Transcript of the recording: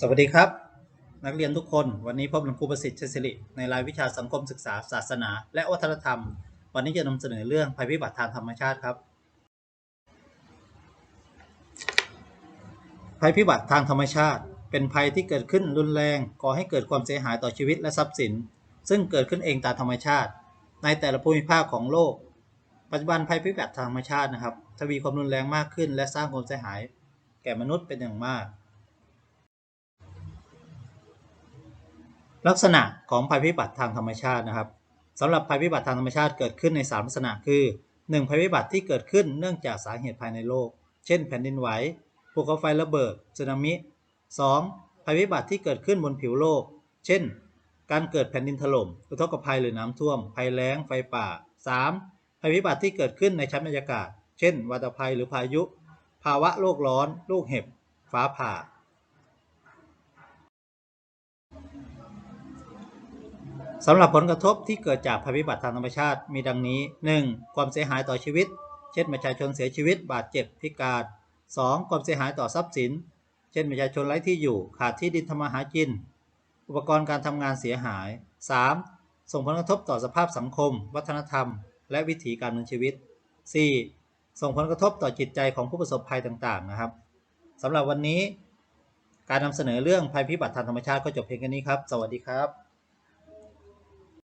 สวัสดีครับ นักเรียนทุกคนวันนี้พบกับครูประสิทธิ์ชัยศิริในรายวิชาสังคมศึกษา ศาสนา และวัฒนธรรม วันนี้จะนำเสนอเรื่องภัยพิบัติทางธรรมชาติครับ ภัยพิบัติทางธรรมชาติ เป็นภัยที่เกิดขึ้นรุนแรงก่อให้เกิดความเสียหายต่อชีวิตและทรัพย์สิน ซึ่งเกิดขึ้นเองตามธรรมชาติ ในแต่ละภูมิภาคของโลก ปัจจุบันภัยพิบัติทางธรรมชาตินะครับทวีความรุนแรงมากขึ้น และสร้างความเสียหาย แก่มนุษย์เป็นอย่างมาก ลักษณะของภัยพิบัติทางธรรมชาตินะครับสำหรับภัยพิบัติทางธรรมชาติเกิดขึ้นใน 3 ลักษณะคือ 1. ภัยพิบัติที่เกิดขึ้นเนื่องจากสาเหตุภายในโลก เช่น แผ่นดินไหวภูเขาไฟระเบิดสึนามิ 2. ภัยพิบัติที่เกิดขึ้นบนผิวโลก เช่น การเกิดแผ่นดินถล่มอุทกภัยหรือน้ำท่วม ภัยแล้ง ไฟป่า 3. ภัยพิบัติที่เกิดขึ้นในชั้นบรรยากาศ เช่น วัตภัยหรือพายุ ภาวะโลกร้อน ลูกเห็บ ฟ้าผ่า สำหรับผลกระทบที่เกิดจากภัยพิบัติทางธรรมชาติมีดังนี้ 1. ความเสียหายต่อชีวิต เช่นประชาชนเสียชีวิตบาดเจ็บพิการ 2. ความเสียหายต่อทรัพย์สิน เช่นประชาชนไร้ที่อยู่ ขาดที่ดินทำมาหากิน อุปกรณ์การทำงานเสียหาย 3. ส่งผลกระทบต่อสภาพสังคม วัฒนธรรม และวิถีการดำเนินชีวิต 4. ส่งผลกระทบต่อจิตใจของผู้ประสบภัยต่างๆ นะครับสำหรับวันนี้ การนำเสนอเรื่องภัยพิบัติทางธรรมชาติก็จบเพียงแค่นี้ครับ สวัสดีครับ